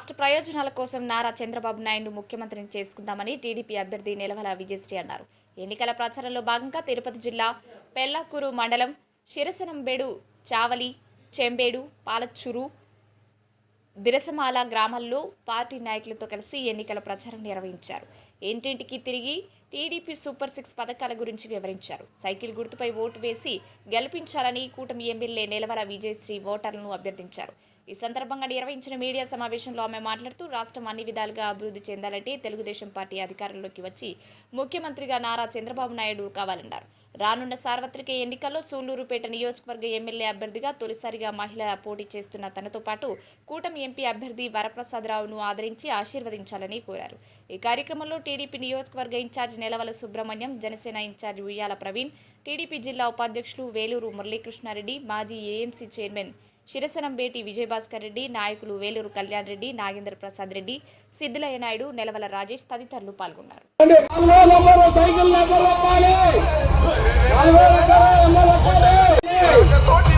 రాష్ట్ర ప్రయోజనాల కోసం నారా చంద్రబాబు నాయుడు ముఖ్యమంత్రిని చేసుకుందామని టీడీపీ అభ్యర్థి నిలవల విజయశ్రీ అన్నారు. ఎన్నికల ప్రచారంలో భాగంగా తిరుపతి జిల్లా పెల్లాకూరు మండలం శిరసనంబేడు చావలి చెంబేడు పాలచూరు దిరసమాల గ్రామాల్లో పార్టీ నాయకులతో కలిసి ఎన్నికల ప్రచారం నిర్వహించారు. ఇంటింటికి తిరిగి టీడీపీ సూపర్ సిక్స్ పథకాల గురించి వివరించారు. సైకిల్ గుర్తుపై ఓటు వేసి గెలిపించాలని కూటమి ఎమ్మెల్యే నిలవల విజయశ్రీ ఓటర్లను అభ్యర్థించారు. ఈ సందర్భంగా నిర్వహించిన మీడియా సమావేశంలో ఆమె మాట్లాడుతూ రాష్ట్రం అన్ని విధాలుగా అభివృద్ధి చెందాలంటే తెలుగుదేశం పార్టీ అధికారంలోకి వచ్చి ముఖ్యమంత్రిగా నారా చంద్రబాబు నాయుడు కావాలన్నారు. రానున్న సార్వత్రిక ఎన్నికల్లో సూళ్ళూరుపేట నియోజకవర్గ ఎమ్మెల్యే అభ్యర్థిగా తొలిసారిగా మహిళ పోటీ చేస్తున్న తనతో పాటు కూటమి ఎంపీ అభ్యర్థి వరప్రసాదరావును ఆదరించి ఆశీర్వదించాలని కోరారు. ఈ కార్యక్రమంలో టీడీపీ నియోజకవర్గ incharge Nelavala Subrahmanyam Janasena incharge Uyyala Praveen TDP జిల్లా ఉపాధ్యక్షులు వేలూరు మురళీకృష్ణారెడ్డి మాజీ ఏఎంసీ చైర్మన్ శిరసనంబేటి విజయభాస్కర్ రెడ్డి నాయకులు వేలూరు కళ్యాణ్ రెడ్డి నాగేంద్ర ప్రసాద్ రెడ్డి సిద్దులయ్య నాయుడు నెలవల రాజేష్ తదితరులు పాల్గొన్నారు. సైకిల్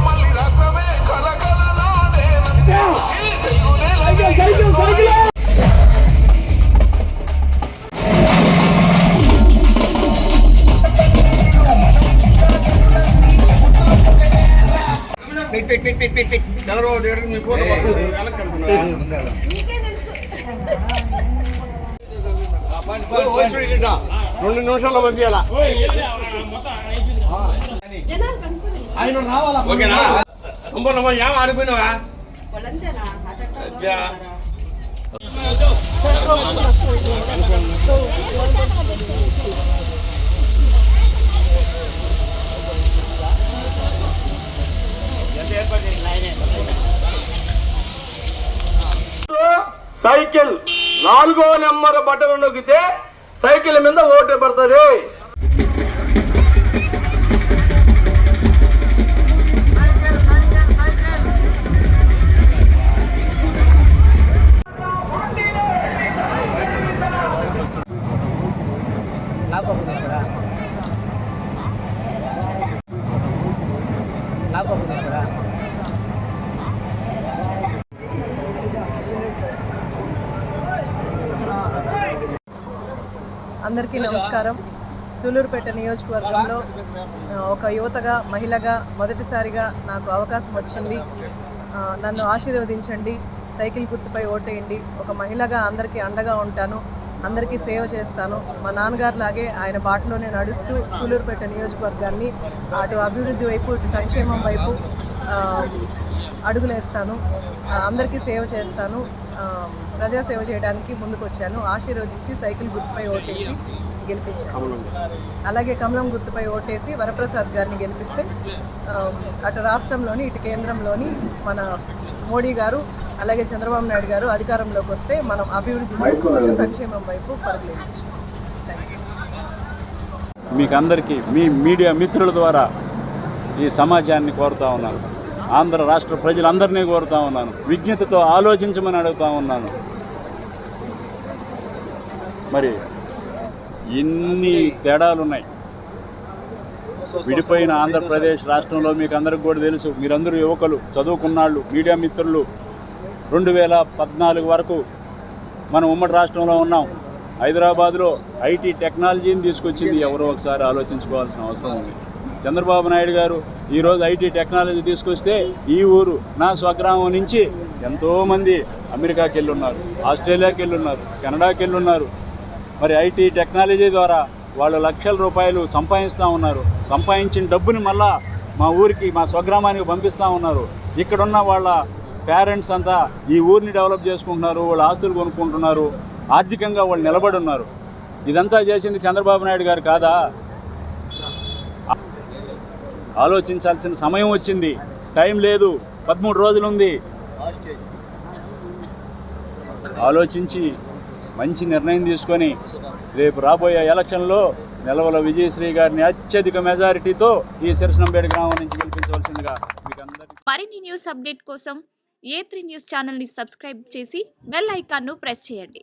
రెండు నిమిషాల్లో పంపించాలా? ఆయన రావాలా? ఓకేనా? సంపూర్ణమా ఏం ఆడిపోయినావా? వాళ్ళంతేనా? సైకిల్ నాలుగో నెంబర్ బటన్ నొక్కితే సైకిల్ మీద ఓటు పడుతుంది. అందరికీ నమస్కారం. సూలూరుపేట నియోజకవర్గంలో ఒక యువతగా మహిళగా మొదటిసారిగా నాకు అవకాశం వచ్చింది. నన్ను ఆశీర్వదించండి సైకిల్ గుర్తుపై ఓటేయండి. ఒక మహిళగా అందరికీ అండగా ఉంటాను అందరికీ సేవ చేస్తాను. మా నాన్నగారు లాగే ఆయన బాటలోనే నడుస్తూ సూలూరుపేట నియోజకవర్గాన్ని అటు అభివృద్ధి వైపు ఇటు సంక్షేమం వైపు అడుగులేస్తాను. అందరికీ సేవ చేస్తాను. ప్రజాసేవ చేయడానికి ముందుకు వచ్చాను ఆశీర్వదించి సైకిల్ గుర్తుపై ఓటేసి గెలిపించాను. అలాగే కమలం గుర్తుపై ఓటేసి వరప్రసాద్ గారిని గెలిపిస్తే అటు రాష్ట్రంలోని ఇటు కేంద్రంలోని మన మోడీ గారు అలాగే చంద్రబాబు నాయుడు గారు అధికారంలోకి వస్తే మనం అభివృద్ధి చేసుకోవచ్చు సంక్షేమం వైపు పరుగులేయచ్చు మీకు అందరికీ మీ మీడియా మిత్రుల ద్వారా ఈ సమాజాన్ని కోరుతా ఉన్నాను. ఆంధ్ర రాష్ట్ర ప్రజలందరినీ కోరుతా ఉన్నాను. విజ్ఞతతో ఆలోచించమని అడుగుతా ఉన్నాను. మరి ఎన్ని తేడాలు ఉన్నాయి విడిపోయిన ఆంధ్రప్రదేశ్ రాష్ట్రంలో మీకు అందరికి కూడా తెలుసు మీరందరూ యువకులు చదువుకున్నాళ్ళు మీడియా మిత్రులు. రెండు వేల పద్నాలుగు వరకు మనం ఉమ్మడి రాష్ట్రంలో ఉన్నాం. హైదరాబాద్లో ఐటీ టెక్నాలజీని తీసుకొచ్చింది ఎవరో ఒకసారి ఆలోచించుకోవాల్సిన అవసరం ఉంది. చంద్రబాబు నాయుడు గారు ఈరోజు ఐటీ టెక్నాలజీ తీసుకొస్తే ఈ ఊరు నా స్వగ్రామం నుంచి ఎంతోమంది అమెరికాకి వెళ్ళి ఉన్నారు ఆస్ట్రేలియాకి వెళ్ళి ఉన్నారు కెనడాకి వెళ్ళి ఉన్నారు మరి ఐటీ టెక్నాలజీ ద్వారా వాళ్ళు లక్షల రూపాయలు సంపాదిస్తూ ఉన్నారు. సంపాదించిన డబ్బుని మళ్ళా మా ఊరికి మా స్వగ్రామానికి పంపిస్తూ ఉన్నారు. ఇక్కడున్న వాళ్ళ పేరెంట్స్ అంతా ఈ ఊరిని డెవలప్ చేసుకుంటున్నారు వాళ్ళ ఆస్తులు కొనుక్కుంటున్నారు ఆర్థికంగా వాళ్ళు నిలబడి ఉన్నారు. ఇదంతా చేసింది చంద్రబాబు నాయుడు గారు కాదా? ఆలోచించాల్సిన సమయం వచ్చింది. టైం లేదు. పదమూడు రోజులు ఉంది ఆలోచించి మంచి నిర్ణయం తీసుకొని రేపు రాబోయే ఎలక్షన్లో నిలవల విజయశ్రీ గారిని అత్యధిక మెజారిటీతో ఈ సిరసనంబేడు గ్రామం నుంచి గెలిపించవలసిందిగా మీకు అందరికీ మరిన్ని న్యూస్ అప్డేట్ కోసం ఏ త్రీ న్యూస్ ఛానల్ని సబ్స్క్రైబ్ చేసి బెల్ ఐకాన్ను ప్రెస్ చేయండి.